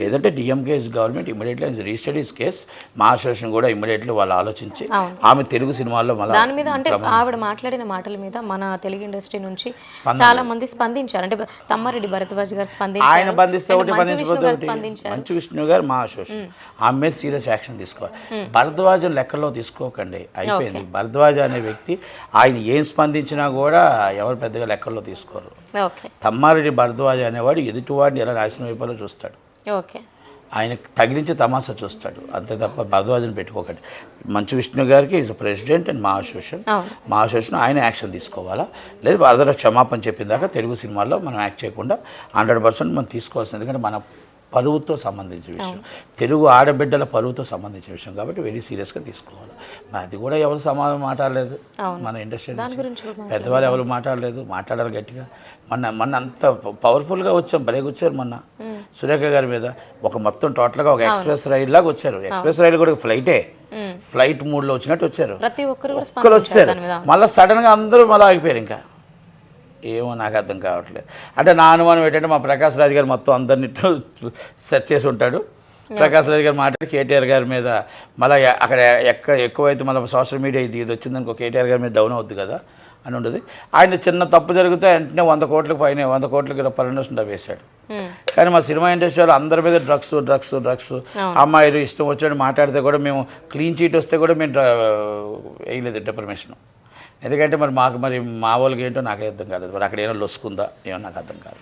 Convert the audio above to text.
లేదంటే డిఎంకేఎస్ government immediately registered is case MAA association కూడా immediately వాళ్ళు ఆలోచించి ఆమె తెలుగు సినిమాల్లో మళ్ళీ దాని మీద అంటే ఆవిడ మాట్లాడిన మాటల మీద మన తెలుగు ఇండస్ట్రీ నుంచి చాలా మంది స్పందించారు. అంటే తమ్మారెడ్డి భరద్వాజ్ గారు ఆయన స్పందించారు బంధిస్తే అండ్ ఒకటి విష్ణు గారు ఒకటి. స్పందించారు. మంచు విష్ణు గారు మా అసోసియేషన్ ఆమె మీద సీరియస్ యాక్షన్ తీసుకోవాలి. భరద్వాజం లెక్కలో తీసుకోకండి. అయిపోయింది. భరద్వాజ అనే వ్యక్తి ఆయన ఏం స్పందించినా కూడా ఎవరు పెద్దగా లెక్కల్లో తీసుకోరు. తమ్మారెడ్డి భరద్వాజ అనేవాడు ఎదుటివాడిని ఎలా నాశనం అయిపోవాలో చూస్తాడు. ఓకే. ఆయన తగిలించి తమాషా చూస్తాడు. అంతే తప్ప భరద్వాజను పెట్టుకోకండి. మంచు విష్ణు గారికి is president and MAA association అవును. మా అసోసియేషన్ ఆయన యాక్షన్ తీసుకోవాలా? లేదు వరదల క్షమాపణ చెప్పిన దాకా తెలుగు సినిమాల్లో మనం యాక్ట్ చేయకుండా హండ్రెడ్ పర్సెంట్ మనం తీసుకోవాల్సింది. ఎందుకంటే మన పరువుతో సంబంధించిన విషయం. తెలుగు ఆడబిడ్డల పరువుతో సంబంధించిన విషయం కాబట్టి వెరీ సీరియస్గా తీసుకోవాలి. అది కూడా ఎవరు సమాధానం మాట్లాడలేదు. మన ఇండస్ట్రీ పెద్దవాళ్ళు ఎవరు మాట్లాడలేదు. మాట్లాడాలి గట్టిగా. మొన్న మొన్న అంత పవర్ఫుల్గా వచ్చాం. భలేగా వచ్చారు మొన్న. సురేఖ గారి మీద ఒక మొత్తం టోటల్గా ఒక ఎక్స్ప్రెస్ రైలు లాగా వచ్చారు. ఎక్స్ప్రెస్ రైలు కూడా ఫ్లైటే. ఫ్లైట్ మూడ్లో వచ్చినట్టు వచ్చారు. ప్రతి ఒక్కరు వచ్చారు. మళ్ళీ సడన్గా అందరూ మళ్ళీ ఆగిపోయారు ఇంకా. ఏమో నాకు అర్థం కావట్లేదు. అంటే నా అనుమానం ఏంటంటే మా ప్రకాష్ రాజ్ గారు మొత్తం అందరినీ సెర్చ్ చేసి ఉంటాడు. ప్రకాష్ రాజ్ గారు మాట్లాడి కేటీఆర్ గారి మీద మళ్ళీ అక్కడ ఎక్క ఎక్కువైతే మళ్ళీ సోషల్ మీడియా ఇది ఇది వచ్చిందనుకో కేటీఆర్ గారి మీద డౌన్ అవుద్ది కదా అని ఉండదు. ఆయన చిన్న తప్పు జరిగితే వెంటనే వంద కోట్లకు పైన వంద కోట్లకి వేశాడు. మ్మ్. కానీ మా సినిమా ఇండస్ట్రీ వాళ్ళు అందరి మీద డ్రగ్స్ డ్రగ్స్ డ్రగ్స్. అమ్మాయిలు ఇష్టం వచ్చినట్టు మాట్లాడితే కూడా మేము క్లీన్ చీట్ వస్తే కూడా మేము వేయలేదు డిపర్మిషన్. ఎందుకంటే మరి మాకు మరి మా వాళ్ళకి ఏంటో నాకు అర్థం కాలేదు. మరి అక్కడ ఏమైనా లొసుకుందా? ఏమో నాకు అర్థం కాదు